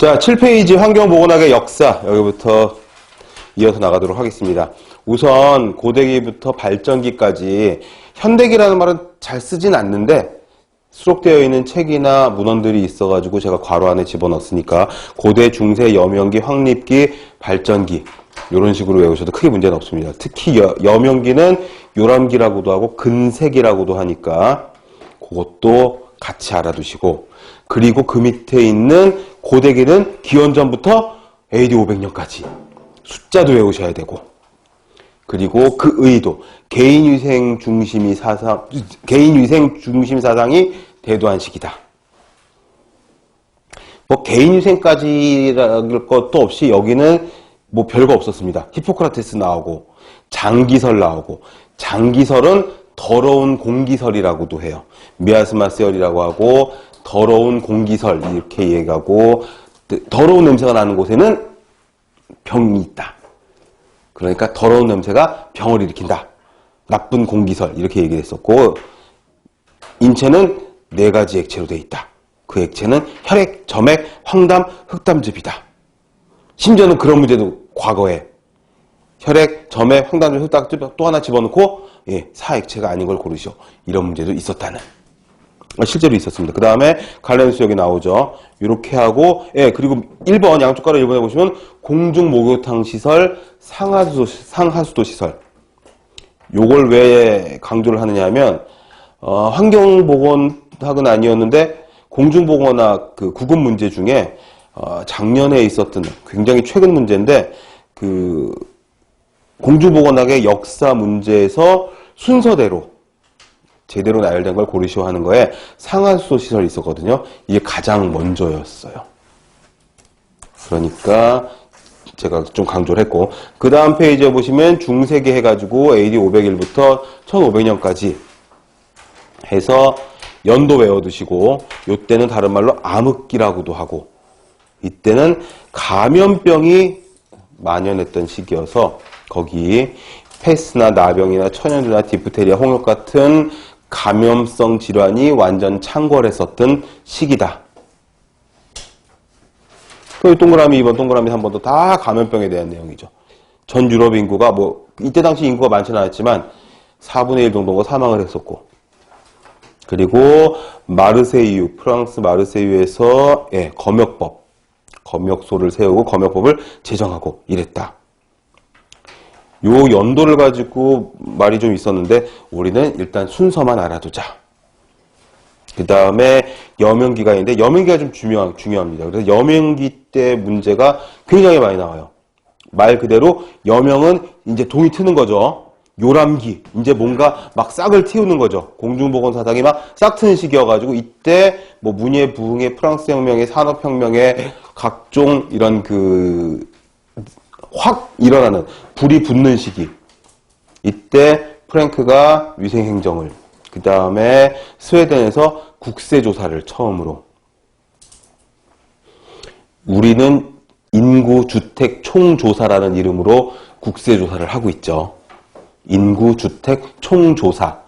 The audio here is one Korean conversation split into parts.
자, 7페이지 환경보건학의 역사 여기부터 이어서 나가도록 하겠습니다. 우선 고대기부터 발전기까지 현대기라는 말은 잘 쓰진 않는데 수록되어 있는 책이나 문헌들이 있어가지고 제가 괄호 안에 집어넣었으니까 고대, 중세, 여명기, 황립기, 발전기 이런 식으로 외우셔도 크게 문제는 없습니다. 특히 여, 여명기는 요람기라고도 하고 근세기라고도 하니까 그것도 같이 알아두시고 그리고 그 밑에 있는 고대기는 기원전부터 AD 500년까지 숫자도 외우셔야 되고 그리고 그 의도 개인 위생 중심이 사상 개인 위생 중심 사상이 대도한 시기다. 뭐 개인 위생까지랄 것도 없이 여기는 뭐 별거 없었습니다. 히포크라테스 나오고 장기설 나오고 장기설은 더러운 공기설이라고도 해요. 미아스마스열이라고 하고 더러운 공기설 이렇게 얘기하고 더러운 냄새가 나는 곳에는 병이 있다. 그러니까 더러운 냄새가 병을 일으킨다. 나쁜 공기설 이렇게 얘기했었고 인체는 네 가지 액체로 되어 있다. 그 액체는 혈액, 점액, 황담, 흑담즙이다. 심지어는 그런 문제도 과거에 혈액, 점액, 황담즙, 흑담즙 또 하나 집어넣고 예, 사액체가 아닌 걸 고르시오. 이런 문제도 있었다는. 아, 실제로 있었습니다. 그 다음에 관련수 여기 나오죠. 이렇게 하고, 예, 그리고 1번, 양쪽 가로 1번에 보시면, 공중 목욕탕 시설, 상하수도, 상하수도 시설. 요걸 왜 강조를 하느냐 하면, 어, 환경보건학은 아니었는데, 공중보건학 그 구급 문제 중에, 어, 작년에 있었던 굉장히 최근 문제인데, 그, 공중보건학의 역사 문제에서 순서대로 제대로 나열된 걸 고르시오 하는 거에 상하수도 시설이 있었거든요. 이게 가장 먼저였어요. 그러니까 제가 좀 강조를 했고 그 다음 페이지에 보시면 중세기 해가지고 AD 501부터 1500년까지 해서 연도 외워두시고 이때는 다른 말로 암흑기라고도 하고 이때는 감염병이 만연했던 시기여서 거기 패스나 나병이나 천연두나 디프테리아, 홍역 같은 감염성 질환이 완전 창궐했었던 시기다. 그 동그라미 2번, 동그라미 3번도 다 감염병에 대한 내용이죠. 전 유럽 인구가 뭐 이때 당시 인구가 많지는 않았지만 4분의 1 정도가 사망을 했었고 그리고 마르세유, 프랑스 마르세유에서 예, 검역법, 검역소를 세우고 검역법을 제정하고 이랬다. 요 연도를 가지고 말이 좀 있었는데 우리는 일단 순서만 알아두자. 그 다음에 여명기가 있는데 여명기가 좀 중요한, 중요합니다. 그래서 여명기 때 문제가 굉장히 많이 나와요. 말 그대로 여명은 이제 동이 트는 거죠. 요람기 이제 뭔가 막 싹을 틔우는 거죠. 공중보건 사상이 막 싹 트는 시기여가지고 이때 뭐 문예 부흥의 프랑스 혁명의 산업혁명의 각종 이런 그 확 일어나는 불이 붙는 시기. 이때 프랭크가 위생행정을 그 다음에 스웨덴에서 국세조사를 처음으로 우리는 인구 주택 총조사라는 이름으로 국세조사를 하고 있죠. 인구 주택 총조사.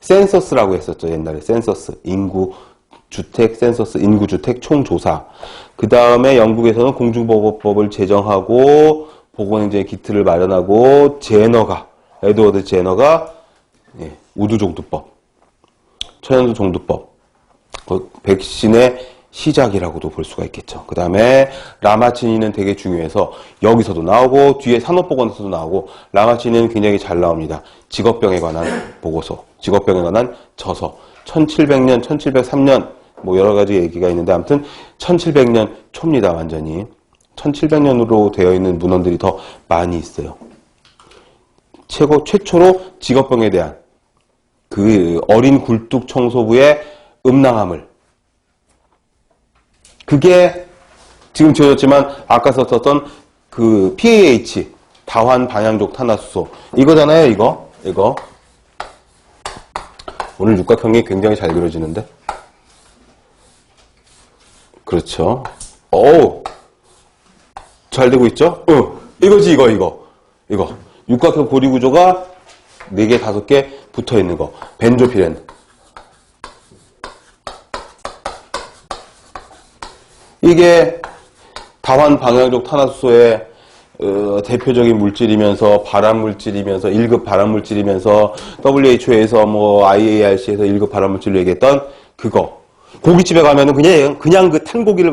센서스라고 했었죠. 옛날에 센서스. 인구 주택 센서스 인구 주택 총조사. 그 다음에 영국에서는 공중보건법을 제정하고 보건행정의 기틀을 마련하고 제너가 에드워드 제너가 예, 우두종두법, 천연두 종두법, 그 백신의 시작이라고도 볼 수가 있겠죠. 그 다음에 라마치니는 되게 중요해서 여기서도 나오고 뒤에 산업보건에서도 나오고 라마치니는 굉장히 잘 나옵니다. 직업병에 관한 보고서, 직업병에 관한 저서, 1700년, 1703년 뭐 여러 가지 얘기가 있는데 아무튼 1700년 초입니다. 완전히. 1700년으로 되어 있는 문헌들이 더 많이 있어요. 최고 최초로 직업병에 대한 그 어린 굴뚝 청소부의 음낭함을 그게 지금 지어졌지만 아까 썼던 그 PAH 다환 반향족 탄화수소 이거잖아요 이거 이거 오늘 육각형이 굉장히 잘 그려지는데 그렇죠. 어우. 잘 되고 있죠? 어. 이거지, 이거, 이거. 이거. 육각형 고리 구조가 4개, 5개 붙어 있는 거. 벤조피렌. 이게 다환 방향적 탄화수소의 어, 대표적인 물질이면서 발암 물질이면서 1급 발암 물질이면서 WHO에서 뭐 IARC에서 1급 발암 물질로 얘기했던 그거 고깃집에 가면은 그냥 그냥 그 탄고기를